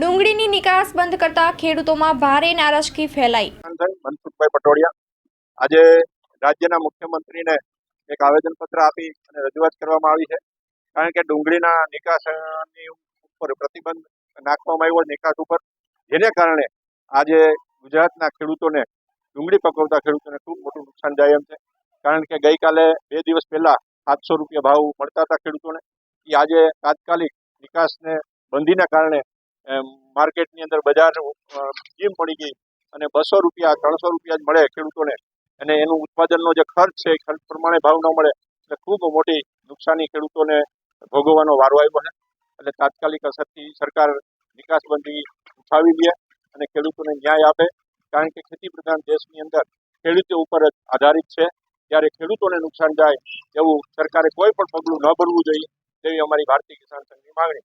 ડુંગળીની નિકાસ બંધ કરતા ખેડૂતોમાં ભારે નારાજગી ફેલાઈ. મનસુખભાઈ પટોડિયા આજે રાજ્યના મુખ્યમંત્રીને એક આવેદનપત્ર આપી અને રજૂઆત કરવામાં આવી છે. કારણ કે ડુંગળીના નિકાસની ઉપર પ્રતિબંધ નાખવામાં આવ્યો, નિકાસ ઉપર. જેને કારણે આજે ગુજરાતના ખેડૂતોને, ડુંગળી પકવતા ખેડૂતોને ખૂબ મોટું નુકસાન જાય એમ છે. કારણ કે ગઈકાલે બે દિવસ પહેલા સાતસો રૂપિયા ભાવ મળતા હતા ખેડૂતોને. એ આજે તાત્કાલિક નિકાસને બંધીના કારણે માર્કેટની અંદર બજાર જીમ પડી ગઈ અને બસો રૂપિયા, ત્રણસો રૂપિયા જ મળે ખેડૂતોને. અને એનું ઉત્પાદનનો જે ખર્ચ છે, એ ખર્ચ પ્રમાણે ભાવ ન મળે, એટલે ખૂબ મોટી નુકસાની ખેડૂતોને ભોગવવાનો વારો આવ્યો છે. એટલે તાત્કાલિક અસરથી સરકાર નિકાસબંધી ઉઠાવી લે અને ખેડૂતોને ન્યાય આપે. કારણ કે ખેતી પ્રધાન દેશની અંદર ખેડૂતો ઉપર જ આધારિત છે. ત્યારે ખેડૂતોને નુકસાન જાય એવું સરકારે કોઈ પણ પગલું ન ભરવું જોઈએ, તેવી અમારી ભારતીય કિસાન સંઘની માંગણી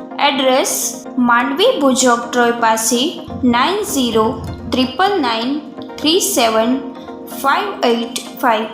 એડ્રેસ માંડવી ભુજોક ટ્રોય પાસે nine zero triple nine three seven five eight five.